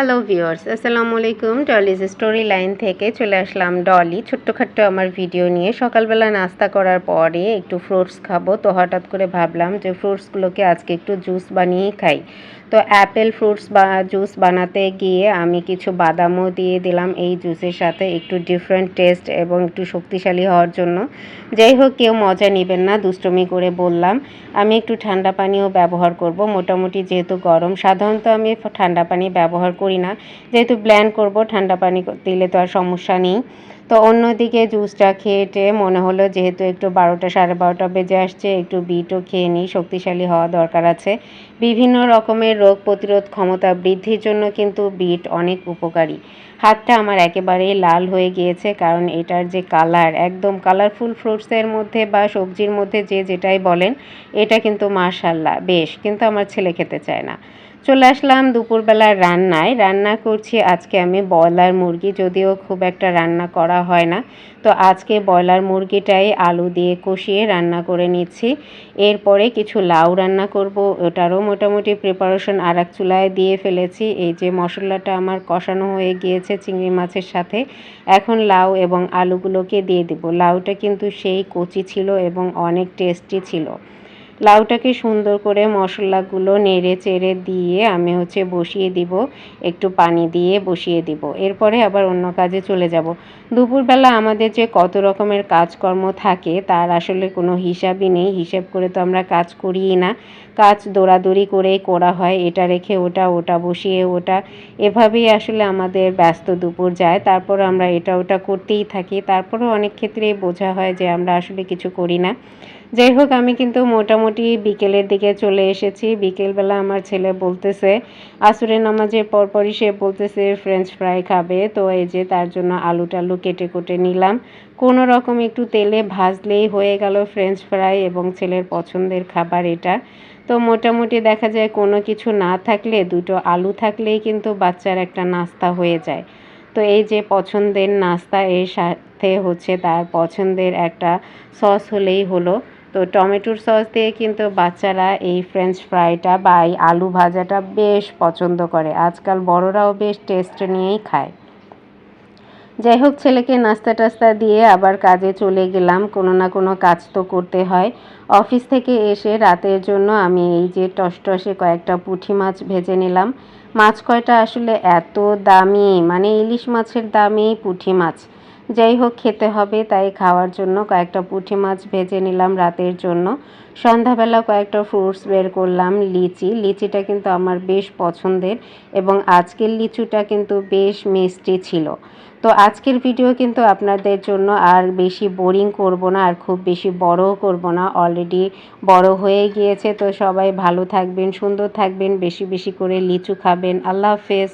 Hello viewers আসসালামু আলাইকুম Dolly's story line থেকে চলে আসলাম ডলি ছোট্টখাট্ট আমার ভিডিও নিয়ে সকালবেলা নাস্তা করার পরে একটু ফ্রুটস খাব তো হঠাৎ করে ভাবলাম যে ফ্রুটসগুলোকে আজকে একটু জুস বানিয়ে খাই তো অ্যাপেল ফ্রুটস বা জুস বানাতে গিয়ে আমি কিছু বাদামও দিয়ে দিলাম এই জুসের সাথে একটু ডিফারেন্ট টেস্ট এবং একটু শক্তিশালী হওয়ার জন্য যাই হোক কেউ মজা নেবেন না দুষ্টমি করে বললাম আমি একটু ঠান্ডা পানিও ব্যবহার করব মোটামুটি যেহেতু গরম সাধারণত আমি ঠান্ডা পানি ব্যবহার করি না। যেহেতু ব্ল্যান্ড করব, ঠান্ডা পানি দিলে তো আর সমস্যা নেই। তো অন্যদিকে জুসটা খেয়েটে মনে হলো যেহেতু একটু বারোটা, সাড়ে বারোটা বেজে আসছে, একটু বিটও খেয়ে নিই, শক্তিশালী হওয়া দরকার আছে। বিভিন্ন রকমের রোগ প্রতিরোধ ক্ষমতা বৃদ্ধির জন্য কিন্তু বিট অনেক উপকারী। হাতটা আমার একেবারেই লাল হয়ে গিয়েছে, কারণ এটার যে কালার একদম কালারফুল ফ্রুটসের মধ্যে বা সবজির মধ্যে যে যেটাই বলেন, এটা কিন্তু মাশাল্লাহ, বেশ, কিন্তু আমার ছেলে খেতে চায় না। চলে আসলাম দুপুরবেলার রান্নায়। রান্না করছি আজকে আমি ব্রয়লার মুরগি, যদিও খুব একটা রান্না করা হয় না। তো আজকে ব্রয়লার মুরগিটাই আলু দিয়ে কষিয়ে রান্না করে নিচ্ছি। এরপরে কিছু লাউ রান্না করব, ওটারও মোটামুটি প্রিপারেশন আর এক চুলায় দিয়ে ফেলেছি। এই যে মশলাটা আমার কষানো হয়ে গিয়েছে চিংড়ি মাছের সাথে, এখন লাউ এবং আলুগুলোকে দিয়ে দেবো। লাউটা কিন্তু সেই কচি ছিল এবং অনেক টেস্টি ছিল। লাউটাকে সুন্দর করে মশলাগুলো নেড়ে চেড়ে দিয়ে আমি হচ্ছে বসিয়ে দিব, একটু পানি দিয়ে বসিয়ে দিব। এরপরে আবার অন্য কাজে চলে যাব। দুপুরবেলা আমাদের যে কত রকমের কাজকর্ম থাকে, তার আসলে কোনো হিসাবই নেই। হিসাব করে তো আমরা কাজ করিই না। কাজ দৌড়াদৌড়ি করেই করা হয়, এটা রেখে ওটা ওটা বসিয়ে ওটা। এভাবেই আসলে আমাদের ব্যস্ত দুপুর যায়। তারপর আমরা এটা, ওটা করতেই থাকি। তারপরেও অনেক ক্ষেত্রেই বোঝা হয় যে আমরা আসলে কিছু করি না। যাই হোক আমি কিন্তু মোটামুটি বিকেলের দিকে চলে এসেছি। বিকেলবেলা আমার ছেলে বলতেছে, আসরের নামাজের পরপরই সে বলতেছে ফ্রেঞ্চ ফ্রাই খাবে। তো এই যে তার জন্য আলু টালু কেটে কুটে নিলাম। কোনো রকম একটু তেলে ভাজলেই হয়ে গেল ফ্রেঞ্চ ফ্রাই এবং ছেলের পছন্দের খাবার এটা। তো মোটামুটি দেখা যায় কোনো কিছু না থাকলে, দুটো আলু থাকলেই কিন্তু বাচ্চার একটা নাস্তা হয়ে যায়। তো এই যে পছন্দের নাস্তা, এর সাথে হচ্ছে তার পছন্দের একটা সস হলেই হলো। তো টমেটোর সস দিয়ে কিন্তু বাচ্চারা এই ফ্রেঞ্চ ফ্রাইটা বা এই আলু ভাজাটা বেশ পছন্দ করে। আজকাল বড়রাও বেশ টেস্ট নিয়েই খায়। যাই হোক, ছেলেকে নাস্তা টাস্তা দিয়ে আবার কাজে চলে গেলাম। কোনো না কোনো কাজ তো করতে হয়। অফিস থেকে এসে রাতের জন্য আমি এই যে টসটসে কয়েকটা পুঁটি মাছ ভেজে নিলাম। মাছ কয়টা আসলে এত দামি? মানে ইলিশ মাছের দামেই পুঁটি মাছ। যাই হোক খেতে হবে তাই খাওয়ার জন্য কয়েকটা পুঁটি মাছ ভেজে নিলাম রাতের জন্য। সন্ধ্যাবেলা কয়েকটা ফ্রুটস বের করলাম, লিচি। লিচিটা কিন্তু আমার বেশ পছন্দের এবং আজকের লিচুটা কিন্তু বেশ মিষ্টি ছিল। তো আজকের ভিডিও কিন্তু আপনাদের জন্য আর বেশি বোরিং করব না, আর খুব বেশি বড়ও করব না। অলরেডি বড় হয়ে গিয়েছে, তো সবাই ভালো থাকবেন, সুন্দর থাকবেন, বেশি বেশি করে লিচু খাবেন। আল্লাহ হাফেজ।